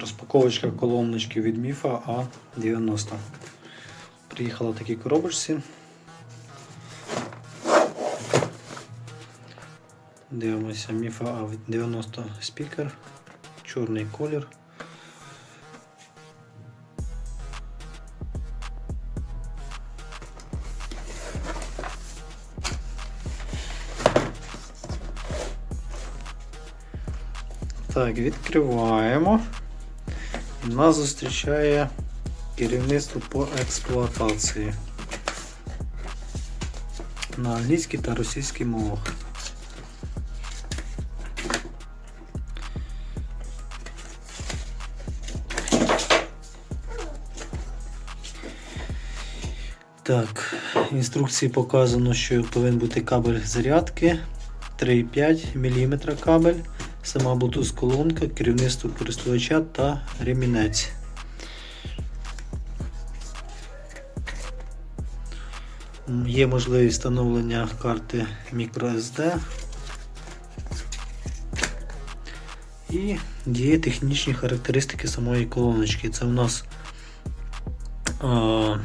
Розпаковочка колоночки від Міфа А90. Приїхала в такій коробочці. Дивимося Міфа А90 спікер, чорний колір. Так, відкриваємо. Нас зустрічає керівництво по експлуатації. На англійській та російській мовах. Так, в інструкції показано, що повинен бути кабель зарядки. 3,5 мм кабель, сама Bluetooth колонка, керівництво користувача та ремінець. Є можливість встановлення карти microSD і є технічні характеристики самої колоночки. Це у нас а,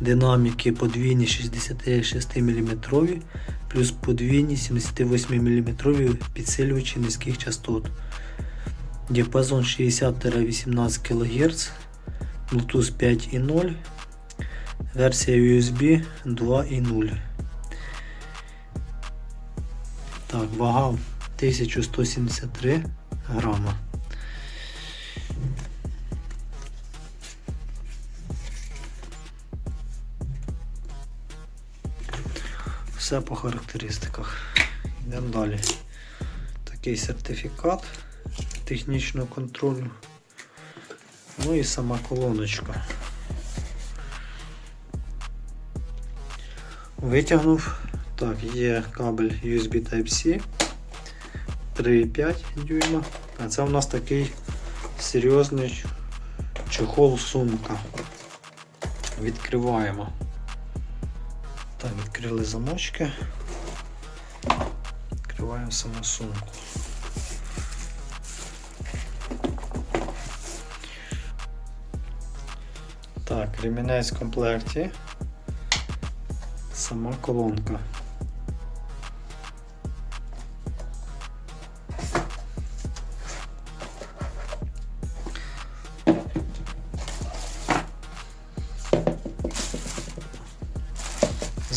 динаміки подвійні 66 мм, плюс подвійні 78 мм підсилювачі низьких частот. Діапазон 60-18 кГц, Bluetooth 5.0, версія USB 2.0. Так, вага 1173 грама. Все по характеристиках. Йдемо далі. Такий сертифікат технічного контролю. Ну і сама колоночка. Витягнув. Так, є кабель USB Type-C 3,5 дюйма. А це у нас такий серйозний чохол сумка. Відкриваємо. Так, відкрили замочки. Відкриваємо саму сумку. Так, ремінець в комплекті. Сама колонка.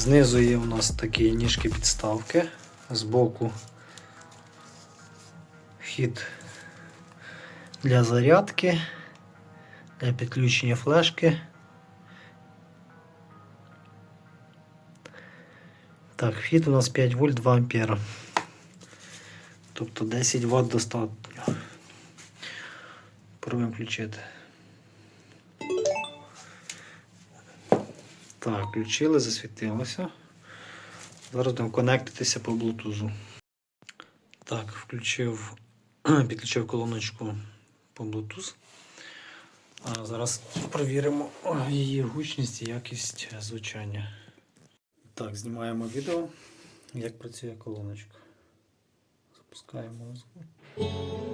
Знизу є у нас такі ніжки підставки, збоку вхід для зарядки, для підключення флешки. Так, вхід у нас 5 вольт 2 ампера. Тобто 10 Вт достатньо. Пробуємо включити. Так, включили, засвітилося. Зараз будемо конектитися по Bluetooth. Так, включив, підключив колоночку по Bluetooth. А зараз провіримо її гучність і якість звучання. Так, знімаємо відео, як працює колоночка. Запускаємо музику.